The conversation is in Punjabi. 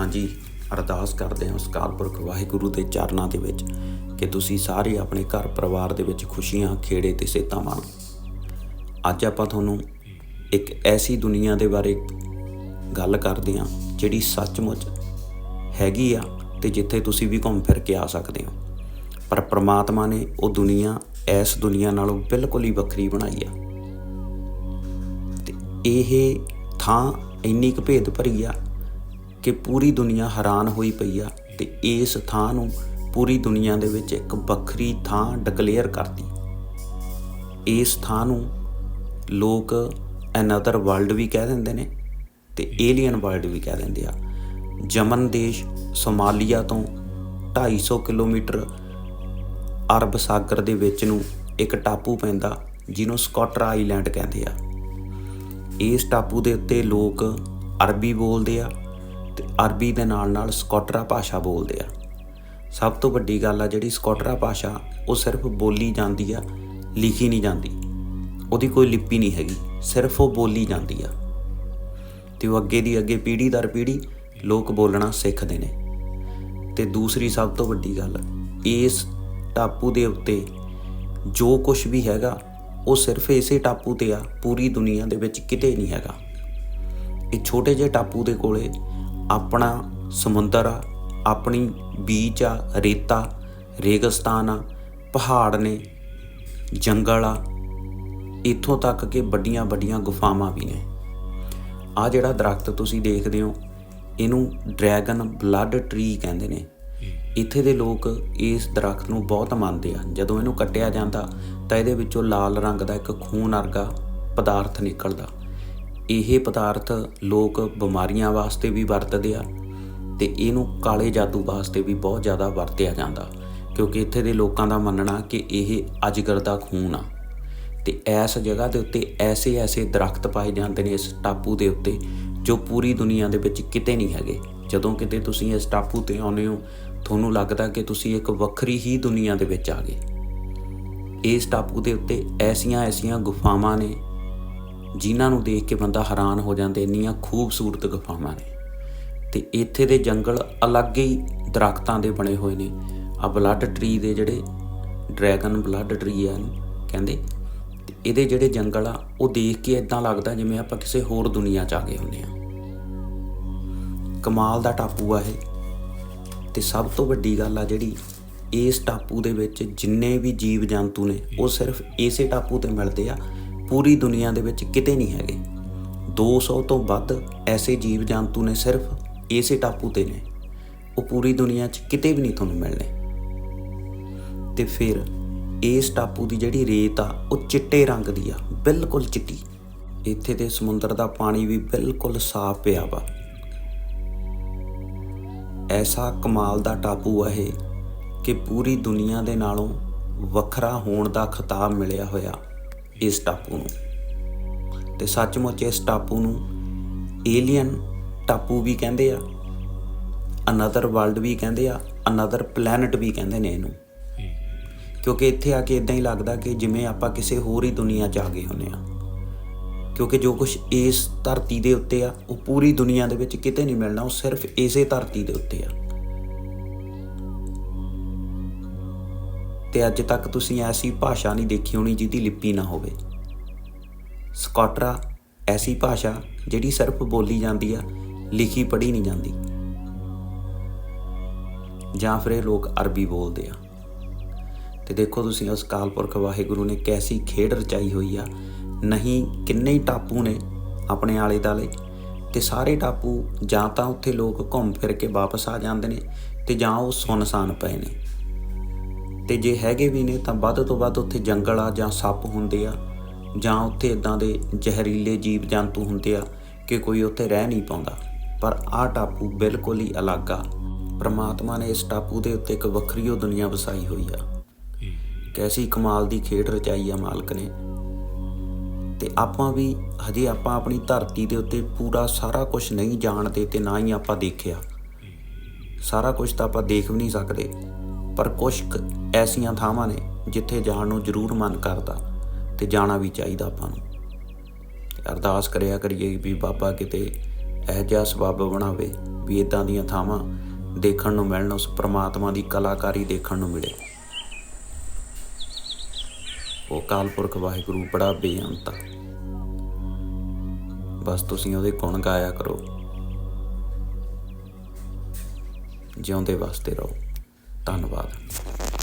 ਹਾਂਜੀ, ਅਰਦਾਸ ਕਰਦੇ ਹਾਂ ਉਸ ਅਕਾਲ ਪੁਰਖ ਵਾਹਿਗੁਰੂ ਦੇ ਚਰਨਾਂ ਦੇ ਵਿੱਚ ਕਿ ਤੁਸੀਂ ਸਾਰੇ ਆਪਣੇ ਘਰ ਪਰਿਵਾਰ ਦੇ ਵਿੱਚ ਖੁਸ਼ੀਆਂ, ਖੇੜੇ ਤੇ ਸਿਹਤਾਂ ਮਾਣੋ। ਅੱਜ ਆਪਾਂ ਤੁਹਾਨੂੰ ਇੱਕ ਐਸੀ ਦੁਨੀਆ ਦੇ ਬਾਰੇ ਗੱਲ ਕਰਦੇ ਹਾਂ ਜਿਹੜੀ ਸੱਚਮੁੱਚ ਹੈਗੀ ਆ ਤੇ ਜਿੱਥੇ ਤੁਸੀਂ ਵੀ ਘੁੰਮ ਫਿਰ ਕੇ ਆ ਸਕਦੇ ਹੋ। ਪਰ ਪ੍ਰਮਾਤਮਾ ਨੇ ਉਹ ਦੁਨੀਆ ਇਸ ਦੁਨੀਆ ਨਾਲੋਂ ਬਿਲਕੁਲ ਹੀ ਵੱਖਰੀ ਬਣਾਈ ਆ। ਤੇ ਇਹ ਥਾਂ ਇੰਨੀ ਕੁ ਭੇਦ ਭਰੀ ਆ ਕਿ ਪੂਰੀ ਦੁਨੀਆ ਹੈਰਾਨ ਹੋਈ ਪਈ ਆ ਤੇ ਇਸ ਥਾਂ ਨੂੰ ਪੂਰੀ ਦੁਨੀਆ ਦੇ ਵਿੱਚ ਇੱਕ ਵੱਖਰੀ ਥਾਂ ਡਿਕਲੇਅਰ ਕਰਤੀ। ਇਸ ਥਾਂ ਨੂੰ ਲੋਕ ਅਨਦਰ ਵਰਲਡ ਵੀ ਕਹਿ ਦਿੰਦੇ ਨੇ ਤੇ ਏਲੀਅਨ ਵਰਲਡ ਵੀ ਕਹਿ ਦਿੰਦੇ ਆ। ਜਮਨ ਦੇਸ਼ ਸੋਮਾਲੀਆ ਤੋਂ 250 ਕਿਲੋਮੀਟਰ ਅਰਬ ਸਾਗਰ ਦੇ ਵਿੱਚ ਨੂੰ ਇੱਕ ਟਾਪੂ ਪੈਂਦਾ, ਜਿਹਨੂੰ ਸਕਾਟਰ ਆਈਲੈਂਡ ਕਹਿੰਦੇ ਆ। ਇਸ ਟਾਪੂ ਦੇ ਉੱਤੇ ਲੋਕ ਅਰਬੀ ਬੋਲਦੇ ਆ ਤੇ ਅਰਬੀ ਦੇ ਨਾਲ ਨਾਲ ਸਕੋਟਰਾ ਭਾਸ਼ਾ ਬੋਲਦੇ ਆ। ਸਭ ਤੋਂ ਵੱਡੀ ਗੱਲ ਆ ਜਿਹੜੀ ਸਕੋਟਰਾ ਭਾਸ਼ਾ, ਉਹ ਸਿਰਫ ਬੋਲੀ ਜਾਂਦੀ ਆ, ਲਿਖੀ ਨਹੀਂ ਜਾਂਦੀ। ਉਹਦੀ ਕੋਈ ਲਿਪੀ ਨਹੀਂ ਹੈਗੀ, ਸਿਰਫ ਉਹ ਬੋਲੀ ਜਾਂਦੀ ਆ। ਤੇ ਉਹ ਅੱਗੇ ਦੀ ਅੱਗੇ ਪੀੜ੍ਹੀ ਦਰ ਪੀੜ੍ਹੀ ਲੋਕ ਬੋਲਣਾ ਸਿੱਖਦੇ ਨੇ। ਤੇ ਦੂਸਰੀ ਸਭ ਤੋਂ ਵੱਡੀ ਗੱਲ, ਇਸ ਟਾਪੂ ਦੇ ਉੱਤੇ ਜੋ ਕੁਝ ਵੀ ਹੈਗਾ, ਉਹ ਸਿਰਫ ਇਸੇ ਟਾਪੂ ਤੇ ਆ, ਪੂਰੀ ਦੁਨੀਆ ਦੇ ਵਿੱਚ ਕਿਤੇ ਨਹੀਂ ਹੈਗਾ। ਇਹ ਛੋਟੇ ਜਿਹੇ ਟਾਪੂ ਦੇ ਕੋਲੇ ਆਪਣਾ ਸਮੁੰਦਰ ਆ, ਆਪਣੀ ਬੀਚ ਆ, ਰੇਤਾ, ਰੇਗਿਸਤਾਨ ਆ, ਪਹਾੜ ਨੇ, ਜੰਗਲ ਆ। ਇੱਥੋਂ ਤੱਕ ਕਿ ਵੱਡੀਆਂ ਵੱਡੀਆਂ ਗੁਫਾਵਾਂ ਵੀ ਨੇ। ਆ ਜਿਹੜਾ ਦਰਖਤ ਤੁਸੀਂ ਦੇਖਦੇ ਹੋ, ਇਹਨੂੰ ਡਰੈਗਨ ਬਲੱਡ ਟਰੀ ਕਹਿੰਦੇ ਨੇ। ਇੱਥੇ ਦੇ ਲੋਕ ਇਸ ਦਰਖਤ ਨੂੰ ਬਹੁਤ ਮੰਨਦੇ ਆ। ਜਦੋਂ ਇਹਨੂੰ ਕੱਟਿਆ ਜਾਂਦਾ, ਤਾਂ ਇਹਦੇ ਵਿੱਚੋਂ ਲਾਲ ਰੰਗ ਦਾ ਇੱਕ ਖੂਨ ਵਰਗਾ ਪਦਾਰਥ ਨਿਕਲਦਾ। ਇਹ ਪਦਾਰਥ ਲੋਕ ਬਿਮਾਰੀਆਂ ਵਾਸਤੇ ਵੀ ਵਰਤਦੇ ਆ ਤੇ ਇਹਨੂੰ ਕਾਲੇ ਜਾਦੂ ਵਾਸਤੇ ਵੀ ਬਹੁਤ ਜ਼ਿਆਦਾ ਵਰਤਿਆ ਜਾਂਦਾ। ਕਿਉਂਕਿ ਇੱਥੇ ਦੇ ਲੋਕਾਂ ਦਾ ਮੰਨਣਾ ਕਿ ਇਹ ਅਜਗਰ ਦਾ ਖੂਨ ਆ। ਤੇ ਇਸ ਜਗ੍ਹਾ ਦੇ ਉੱਤੇ ਐਸੇ ਐਸੇ ਦਰਖਤ ਪਾਏ ਜਾਂਦੇ ਨੇ ਇਸ ਟਾਪੂ ਦੇ ਉੱਤੇ, ਜੋ ਪੂਰੀ ਦੁਨੀਆ ਦੇ ਵਿੱਚ ਕਿਤੇ ਨਹੀਂ ਹੈਗੇ। ਜਦੋਂ ਕਿਤੇ ਤੁਸੀਂ ਇਸ ਟਾਪੂ ਤੇ ਆਉਂਦੇ ਹੋ, ਤੁਹਾਨੂੰ ਲੱਗਦਾ ਕਿ ਤੁਸੀਂ ਇੱਕ ਵੱਖਰੀ ਹੀ ਦੁਨੀਆ ਦੇ ਵਿੱਚ ਆ ਗਏ। ਇਸ ਟਾਪੂ ਦੇ ਉੱਤੇ ਐਸੀਆਂ ਐਸੀਆਂ ਗੁਫਾਵਾਂ ਨੇ ਜਿਨ੍ਹਾਂ ਨੂੰ ਦੇਖ ਕੇ ਬੰਦਾ ਹੈਰਾਨ ਹੋ ਜਾਂਦਾ, ਇੰਨੀਆਂ ਖੂਬਸੂਰਤ ਗੁਫਾਵਾਂ ਨੇ। ਤੇ ਇੱਥੇ ਦੇ ਜੰਗਲ ਅਲੱਗ ਹੀ ਦਰਖਤਾਂ ਦੇ ਬਣੇ ਹੋਏ ਨੇ। ਆ ਬਲੱਡ ਟਰੀ ਦੇ ਜਿਹੜੇ ਡਰੈਗਨ ਬਲੱਡ ਟਰੀ ਆ, ਕਹਿੰਦੇ, ਤੇ ਇਹਦੇ ਜਿਹੜੇ ਜੰਗਲ ਆ, ਉਹ ਦੇਖ ਕੇ ਇਦਾਂ ਲੱਗਦਾ ਜਿਵੇਂ ਆਪਾਂ ਕਿਸੇ ਹੋਰ ਦੁਨੀਆ 'ਚ ਆ ਗਏ ਹੁੰਨੇ ਆ। ਕਮਾਲ ਦਾ ਟਾਪੂ ਆ ਇਹ। ਤੇ ਸਭ ਤੋਂ ਵੱਡੀ ਗੱਲ ਆ ਜਿਹੜੀ, ਇਸ ਟਾਪੂ ਦੇ ਵਿੱਚ ਜਿੰਨੇ ਵੀ ਜੀਵ ਜੰਤੂ ਨੇ, ਉਹ ਸਿਰਫ ਇਸੇ ਟਾਪੂ ਤੇ ਮਿਲਦੇ ਆ ਪੂਰੀ ਦੁਨੀਆ ਦੇ ਵਿੱਚ ਕਿਤੇ ਨਹੀਂ ਹੈਗੇ। 200 ਤੋਂ ਵੱਧ ਐਸੇ ਜੀਵ ਜੰਤੂ ਨੇ ਸਿਰਫ ਇਸੇ ਟਾਪੂ ਤੇ ਨੇ। ਉਹ ਪੂਰੀ ਦੁਨੀਆ 'ਚ ਕਿਤੇ ਵੀ ਨਹੀਂ ਤੁਹਾਨੂੰ ਮਿਲਣੇ। ਤੇ ਫਿਰ ਇਸ ਟਾਪੂ ਦੀ ਜਿਹੜੀ ਰੇਤ ਆ, ਉਹ ਚਿੱਟੇ ਰੰਗ ਦੀ ਆ, ਬਿਲਕੁਲ ਚਿੱਟੀ। ਇੱਥੇ ਦੇ ਸਮੁੰਦਰ ਦਾ ਪਾਣੀ ਵੀ ਬਿਲਕੁਲ ਸਾਫ਼ ਪਿਆ ਵਾ। ਐਸਾ ਕਮਾਲ ਦਾ ਟਾਪੂ ਆ ਇਹ ਕਿ ਪੂਰੀ ਦੁਨੀਆ ਦੇ ਨਾਲੋਂ ਵੱਖਰਾ ਹੋਣ ਦਾ ਖਿਤਾਬ ਮਿਲਿਆ ਹੋਇਆ। ਇਸ ਟਾਪੂ ਨੂੰ। ਤੇ ਸੱਚਮੁੱਚ ਇਸ ਟਾਪੂ ਨੂੰ ਏਲੀਅਨ ਟਾਪੂ ਵੀ ਕਹਿੰਦੇ ਆ ਅਨਦਰ ਵਰਲਡ ਵੀ ਕਹਿੰਦੇ ਆ ਅਨਦਰ ਪਲੈਨਟ ਵੀ ਕਹਿੰਦੇ ਨੇ ਇਹਨੂੰ। ਕਿਉਂਕਿ ਇੱਥੇ ਆ ਕੇ ਇਦਾਂ ਹੀ ਲੱਗਦਾ ਕਿ ਜਿਵੇਂ ਆਪਾਂ ਕਿਸੇ ਹੋਰ ਹੀ ਦੁਨੀਆ 'ਚ ਆ ਗਏ ਹੁੰਨੇ ਆ। ਕਿਉਂਕਿ ਜੋ ਕੁਝ ਇਸ ਧਰਤੀ ਦੇ ਉੱਤੇ ਆ, ਉਹ ਪੂਰੀ ਦੁਨੀਆ ਦੇ ਵਿੱਚ ਕਿਤੇ ਨਹੀਂ ਮਿਲਣਾ, ਉਹ ਸਿਰਫ ਇਸੇ ਧਰਤੀ ਦੇ ਉੱਤੇ ਆ। ਤੇ ਅੱਜ ਤੱਕ ਤੁਸੀਂ ਐਸੀ ਭਾਸ਼ਾ ਨਹੀਂ ਦੇਖੀ ਹੋਣੀ ਜਿਹਦੀ ਲਿਪੀ ਨਾ ਹੋਵੇ। ਸਕਾਟਰਾ ਐਸੀ ਭਾਸ਼ਾ ਜਿਹੜੀ ਸਿਰਫ ਬੋਲੀ ਜਾਂਦੀ ਆ, ਲਿਖੀ ਪੜ੍ਹੀ ਨਹੀਂ ਜਾਂਦੀ। ਜਾਂ ਫਿਰ ਇਹ ਲੋਕ ਅਰਬੀ ਬੋਲਦੇ ਆ। ਤੇ ਦੇਖੋ ਤੁਸੀਂ ਉਸ ਕਾਲਪੁਰਖ ਵਾਹਿਗੁਰੂ ਨੇ ਕੈਸੀ ਖੇਡ ਰਚਾਈ ਹੋਈ ਆ। ਨਹੀਂ, ਕਿੰਨੇ ਹੀ ਟਾਪੂ ਨੇ ਆਪਣੇ ਆਲੇ ਦਾਲੇ ਤੇ ਸਾਰੇ ਟਾਪੂ ਜਾਂ ਤਾਂ ਉੱਥੇ ਲੋਕ ਘੁੰਮ ਫਿਰ ਕੇ ਵਾਪਸ ਆ ਜਾਂਦੇ ਨੇ ਤੇ ਜਾਂ ਉਹ ਸੁੰਨਸਾਨ ਪਏ ਨੇ। ਤੇ ਜੇ ਹੈਗੇ ਵੀ ਨੇ ਤਾਂ ਵੱਧ ਤੋਂ ਵੱਧ ਉੱਥੇ ਜੰਗਲ ਆ ਜਾਂ ਸੱਪ ਹੁੰਦੇ ਆ ਜਾਂ ਉੱਥੇ ਇਦਾਂ ਦੇ ਜ਼ਹਿਰੀਲੇ ਜੀਵ ਜੰਤੂ ਹੁੰਦੇ ਆ ਕਿ ਕੋਈ ਉੱਥੇ ਰਹਿ ਨਹੀਂ ਪਾਉਂਦਾ। ਪਰ ਆਹ ਟਾਪੂ ਬਿਲਕੁਲ ਹੀ ਅਲੱਗ ਆ। ਪ੍ਰਮਾਤਮਾ ਨੇ ਇਸ ਟਾਪੂ ਦੇ ਉੱਤੇ ਇੱਕ ਵੱਖਰੀ ਓ ਦੁਨੀਆ ਵਸਾਈ ਹੋਈ ਆ। ਕੈਸੀ ਕਮਾਲ ਦੀ ਖੇਡ ਰਚਾਈ ਆ ਮਾਲਕ ਨੇ। ਤੇ ਆਪਾਂ ਵੀ ਹਜੇ ਆਪਾਂ ਆਪਣੀ ਧਰਤੀ ਦੇ ਉੱਤੇ ਪੂਰਾ ਸਾਰਾ ਕੁਝ ਨਹੀਂ ਜਾਣਦੇ ਤੇ ਨਾ ਹੀ ਆਪਾਂ ਦੇਖਿਆ। ਸਾਰਾ ਕੁਝ ਤਾਂ ਆਪਾਂ ਦੇਖ ਵੀ ਨਹੀਂ ਸਕਦੇ। ਪਰ ਕੁਝ ਐਸੀਆਂ ਥਾਵਾਂ ਨੇ ਜਿੱਥੇ ਜਾਣ ਨੂੰ ਜ਼ਰੂਰ ਮਨ ਕਰਦਾ ਤੇ ਜਾਣਾ ਵੀ ਚਾਹੀਦਾ ਆਪਾਂ ਨੂੰ। ਅਰਦਾਸ ਕਰਿਆ ਕਰੀਏ ਵੀ ਬਾਬਾ ਕਿਤੇ ਇਹ ਜਿਹਾ ਸਬੱਬ ਬਣਾਵੇ ਵੀ ਇਦਾਂ ਦੀਆਂ ਥਾਵਾਂ ਦੇਖਣ ਨੂੰ ਮਿਲਣ, ਉਸ ਪ੍ਰਮਾਤਮਾ ਦੀ ਕਲਾਕਾਰੀ ਦੇਖਣ ਨੂੰ ਮਿਲੇ। ਉਹ ਅਕਾਲ ਪੁਰਖ ਵਾਹਿਗੁਰੂ ਬੜਾ ਬੇਅੰਤ ਆ। ਬਸ ਤੁਸੀਂ ਉਹਦੇ ਗੁਣ ਗਾਇਆ ਕਰੋ। ਜਿਉਂਦੇ ਵਾਸਤੇ ਰਹੋ। ਧੰਨਵਾਦ